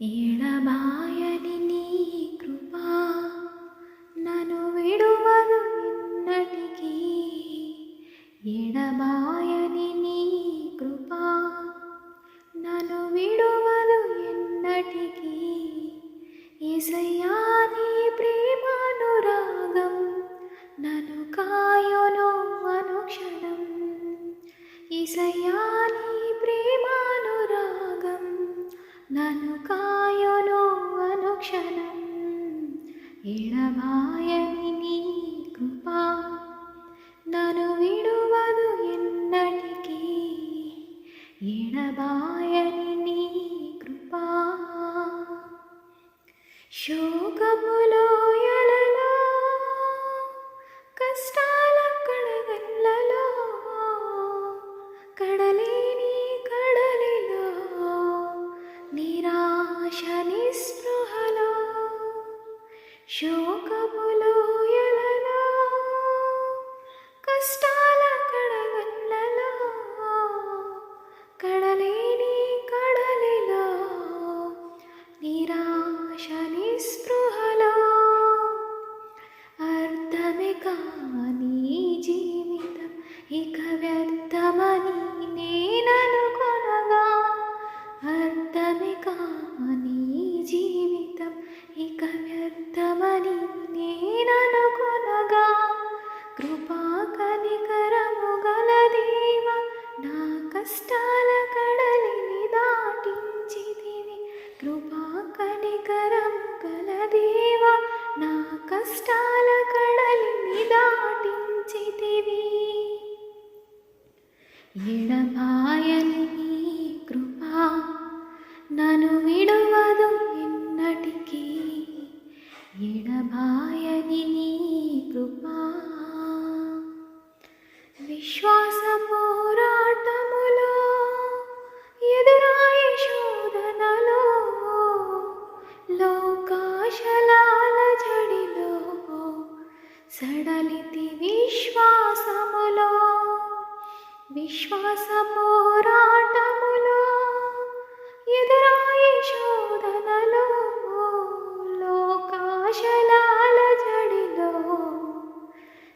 ఎడబాయని నీ కృపా నను విడువదు ఎన్నటికీ ఎడబా క్షణం ఎడబాయని నీ కృపా నను విడువదు ఎన్నటికీ. ఎడబాయని నీ కృపా శోకములో ఎలలో కష్టం శోకములో ఎడబాయని విశ్వాస పోరాటములో ఎదురాయి శోధనలో లోకాశలాల జడిలో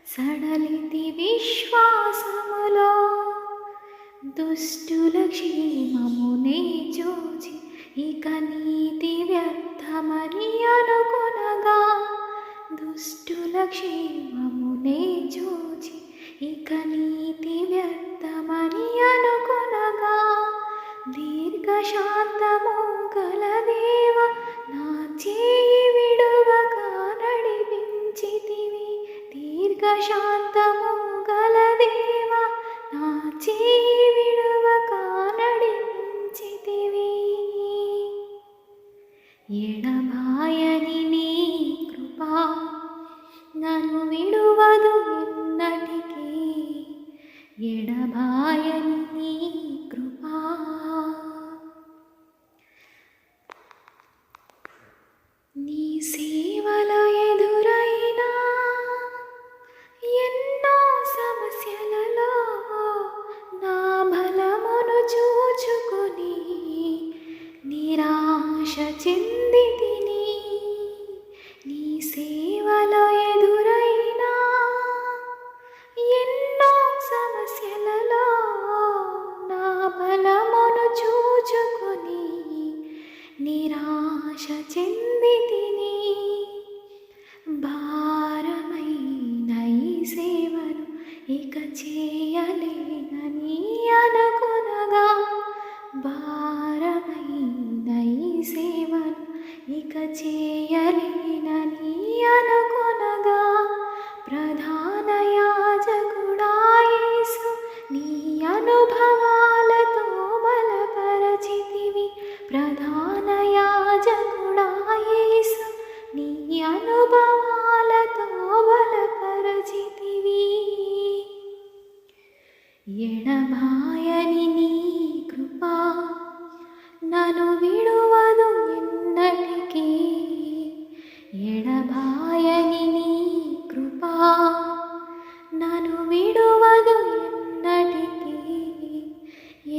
సడలితి విశ్వాసములో దుష్టుల క్షేమమునే చూచి ఇక నీతి వ్యర్థమని అనుకునగా దుష్టుల క్షేమమునే చూచి ఇక శాంతము గల దేవ నా చేయి విడువక నడిపించితివి ఎడబాయని నీ కృపా నన్ను విడువదు ఎన్నటికీ. ఎడబాయని నీ నిరాశ చెంది తిని నీ సేవలో ఎదురైనా ఎన్నో సమస్యలలో నా బలమును చూచుకొని నిరాశ చెంది తిని భారమైన ఈ సేవను ఇక చేయలేనని అను భారమైన సేవను ఇక చేయ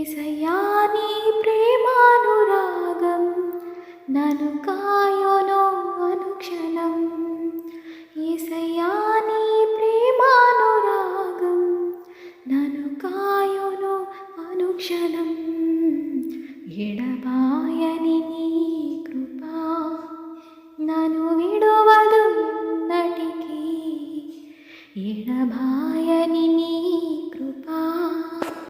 ఏసయ్యా నీ ప్రేమానురాగం నను